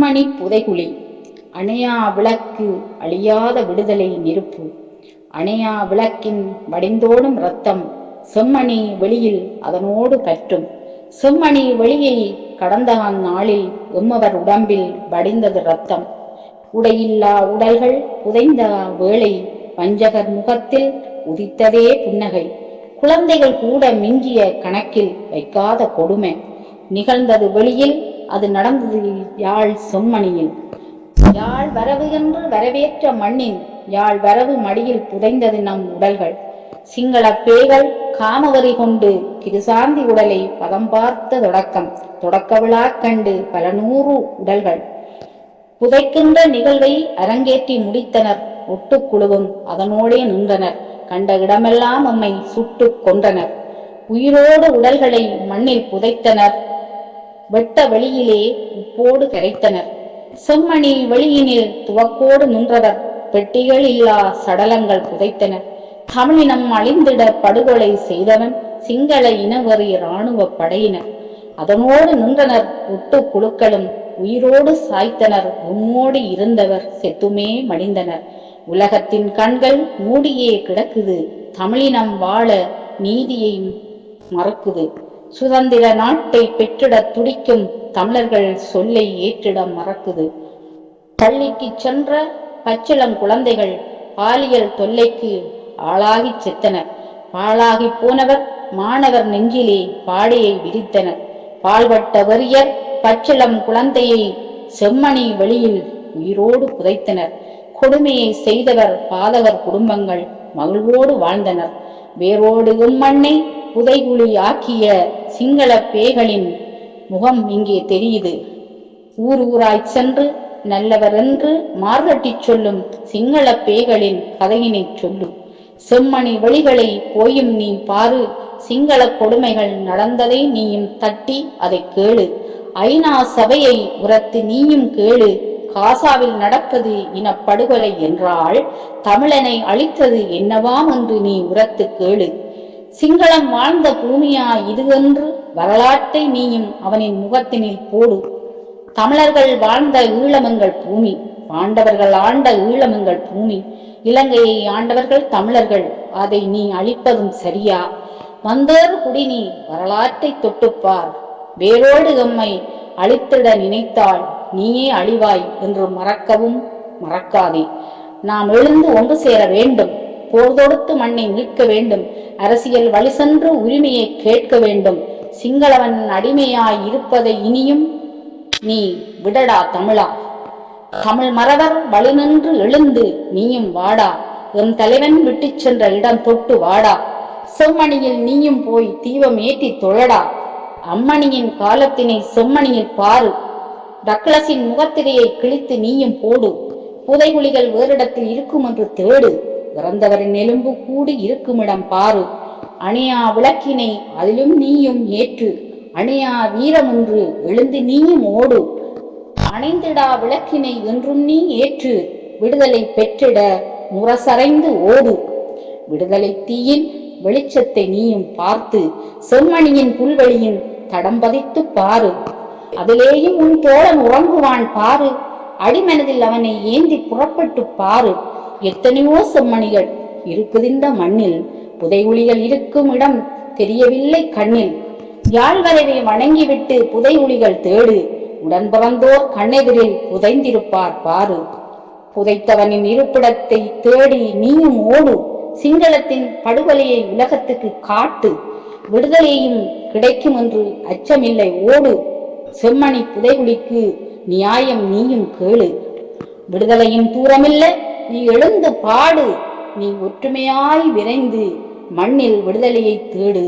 செம்மணி புதைகுழி. அணையா விளக்கு அழியாத விடுதலை நெருப்பு. அணையா விளக்கின் வடிந்தோடும் ரத்தம் செம்மணி வெளியில் அதனோடு கற்றும். செம்மணி வெளியை கடந்த நாளில் எம்மவர் உடம்பில் வடிந்தது ரத்தம் உடையில்லா உடல்கள் புதைந்த வேளை வஞ்சகர் முகத்தில் உதித்ததே புன்னகை. குழந்தைகள் கூட மிஞ்சிய கணக்கில் வைக்காத கொடுமை. நிகழ்ந்தது வெளியில் அது நடந்தது யாழ் செம்மணியில் யாழ் வரவு என்று வரவேற்ற மண்ணின் யாழ் வரவு மடியில் புதைந்தது நம் உடல்கள். சிங்கள பேய்கள் காமவரி கொண்டு கிருசாந்தி உடலை பதம் பார்த்த தொடக்கம். தொடக்க விழா கண்டு பல நூறு உடல்கள். புதைக்கின்ற நிகழ்வை அரங்கேற்றி முடித்தனர். ஒட்டுக்குழுவும் அதனோடே நின்றனர். கண்ட இடமெல்லாம் நம்மை சுட்டுக் கொன்றனர். உயிரோடு உடல்களை மண்ணில் புதைத்தனர். வெட்ட வெளியிலே உப்போடு கரைத்தனர் செம்மணி வெளியினில் துவக்கோடு நின்றவர் பெட்டிகள் இல்லா சடலங்கள் புதைத்தனர் தமிழினம் அழிந்திட படுகொலை செய்தவன் சிங்கள இனவெறி இராணுவ படையினர். அதனோடு நின்றனர் ஒட்டு குழுக்களும். உயிரோடு சாய்த்தனர். உம்மோடு இருந்தவர் செத்துமே மடிந்தனர். உலகத்தின் கண்கள் மூடியே கிடக்குது. தமிழினம் வாழ நீதியை மறக்குது. சுதந்திர நாட்டை பெற்றிட துடிக்கும் தமிழர்கள் சொல்லை ஏற்றிட மறக்குது. பள்ளிக்கு சென்ற பச்சிளம் குழந்தைகள் பாலியல் தொல்லைக்கு ஆளாகிச் செத்தனர். பாழாகி போனவர் மாணவர் நெஞ்சிலே பாடையை விரித்தனர். பால்பட்ட வரியர் பச்சிளம் குழந்தையை செம்மணி வெளியில் உயிரோடு புதைத்தனர். கொடுமையை செய்தவர் பாதகர் குடும்பங்கள் மகிழ்வோடு வாழ்ந்தனர். வேரோடு எம்மண்ணை புதைகுழி ஆக்கிய சிங்கள பேய்களின் முகம் இங்கே தெரியுது. ஊர் ஊராய்ச் சென்று நல்லவர் என்று மார்கட்டி சொல்லும் சிங்கள பேய்களின் கதையினை சொல்லும் செம்மணி வழிகளை போயும் நீ பாரு. சிங்கள கொடுமைகள் நடந்ததை நீயும் தட்டி அதை கேளு. ஐநா சபையை உரத்து நீயும் கேளு. காசாவில் நடப்பது இனப்படுகொலை என்றால் தமிழனை அழித்தது என்னவாம் என்று நீ உரத்து கேளு. சிங்களம் வாழ்ந்த பூமியா இதுவென்று வரலாற்றை நீயும் அவனின் முகத்தினில் போடு. தமிழர்கள் வாழ்ந்த ஈழமெங்கள் பூமி பாண்டவர்கள் ஆண்ட ஈழமெங்கள் பூமி. இலங்கையை ஆண்டவர்கள் தமிழர்கள் அதை நீ அழிப்பதும் சரியா? வந்தோர் குடி நீ வரலாற்றை தொட்டுப்பார். வேரோடு எம்மை அழித்திட நினைத்தால் நீயே அழிவாய் என்று மறக்கவும் மறக்காதே. நாம் எழுந்து ஒன்று சேர வேண்டும். போர் தொடுத்து மண்ணை மீட்க வேண்டும். அரசியல் வழி சென்று உரிமையை கேட்க வேண்டும். சிங்களவன் அடிமையாய் இருப்பதை இனியும் நீ விடடா தமிழா. தமிழ் மறவர் வழிநின்று எழுந்து நீயும் வாடா. எம் தலைவன் விட்டுச் சென்ற இடம் தொட்டு வாடா. செம்மணியில் நீயும் போய் தீபம் ஏற்றி தொழடா. அம்மணியின் காலத்தினை செம்மணியில் பாரு. டக்ளஸின் முகத்திரையை கிழித்து நீயும் போடு. புதைகுழிகள் வேறிடத்தில் இருக்கும் என்று தேடு. இறந்தவரின் எலும்பு கூடி இருக்குமிடம் பாரு. அணியா விளக்கினை அதிலும் நீயும் ஏற்று. அணியா வீரமொன்று எழுந்து நீயும் ஓடு. அணைந்திடா விளக்கினை என்றும் நீ ஏற்று. விடுதலை பெற்றிட முரசறைந்து ஓடு. விடுதலை தீயின் வெளிச்சத்தை நீயும் பார்த்து. செம்மணியின் புல்வெளியின் தடம் பதித்து பாரு. அதிலேயும் உன் தோழன் உறங்குவான் பாரு. அடிமனதில் அவனை ஏந்தி புறப்பட்டு பாரு. எத்தனையோ செம்மணிகள் இருக்குதிந்த மண்ணில் புதைகுழிகள் இருக்கும் இடம் தெரியவில்லை கண்ணில். யாழ்வரவை வணங்கிவிட்டு புதைகுழிகள் தேடு உடன் பிறந்தோர் கண்ணெதிரில் புதைந்திருப்பார் பாரு. புதைத்தவனின் இருப்பிடத்தை தேடி நீயும் ஓடு சிங்களத்தின் படுகொலையை உலகத்துக்கு காட்டு. விடுதலையும் கிடைக்கும் என்று அச்சமில்லை ஓடு. செம்மணி புதைகுழிக்கு நியாயம் நீயும் கேளு. விடுதலையும் தூரமில்லை நீ எழுந்து பாடு நீ ஒற்றுமையாய் விரைந்து மண்ணில் விடுதலையை தேடு.